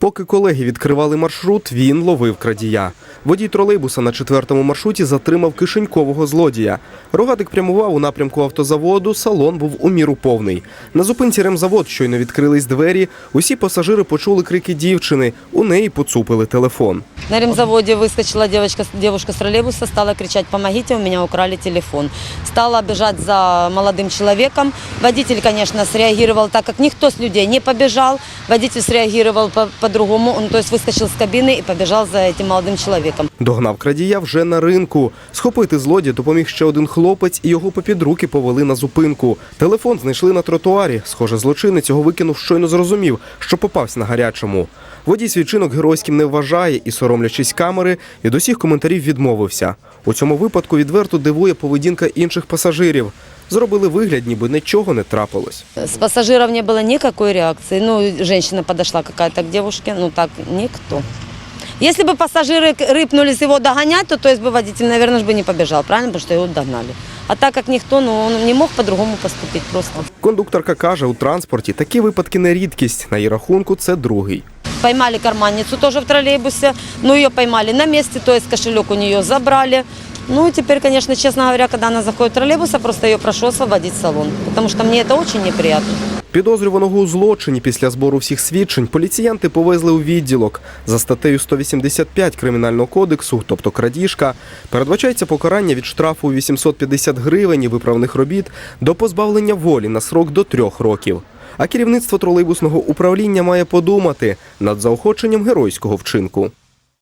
Поки колеги відкривали маршрут, він ловив крадія. Водій тролейбуса на четвертому маршруті затримав кишенькового злодія. Рогатик прямував у напрямку автозаводу, салон був у міру повний. На зупинці ремзавод щойно відкрились двері. Усі пасажири почули крики дівчини. У неї поцупили телефон. На ремзаводе выскочила девочка, девушка с троллейбуса, стала кричать «помогите, у меня украли телефон». Стала бежать за молодым человеком. Водитель, конечно, среагировал так, как никто с людей не побежал. Водитель среагировал по- по-другому, он то есть выскочил с кабины и побежал за этим молодым человеком. Догнав крадія вже на ринку. Схопити злодія допоміг ще один хлопець, і його попід руки повели на зупинку. Телефон знайшли на тротуарі. Схоже, злочинець його викинув, щойно зрозумів, що попався на гарячому. Водій свій чинок геройським не вважає і, соромлячись камери, від усіх коментарів відмовився. У цьому випадку відверто дивує поведінка інших пасажирів. Зробили вигляд, ніби нічого не трапилось. С пассажиров не было никакой реакции. Ну, женщина подошла какая-то к девушке, ну так, никто. Если бы пассажиры к- рыпнулись его догонять, то, то есть бы водитель, наверное, ж бы не побежал, правильно? Потому что его догнали. А так как никто, ну, он не мог по-другому поступить просто. Кондукторка каже, у транспорті такі випадки не рідкість. На її рахунку це другий. Поймали карманницу тоже в троллейбусе, но ее поймали на месте, то есть кошелек у нее забрали. Ну теперь, конечно, честно говоря, когда она заходит в троллейбус, я просто ее прошу освободить салон, потому что мне это очень неприятно. Підозрюваного у злочині після збору всіх свідчень поліціянти повезли у відділок. За статтею 185 Кримінального кодексу, тобто крадіжка, передбачається покарання від штрафу 850 гривень і виправних робіт до позбавлення волі на срок до трьох років. А керівництво тролейбусного управління має подумати над заохоченням геройського вчинку.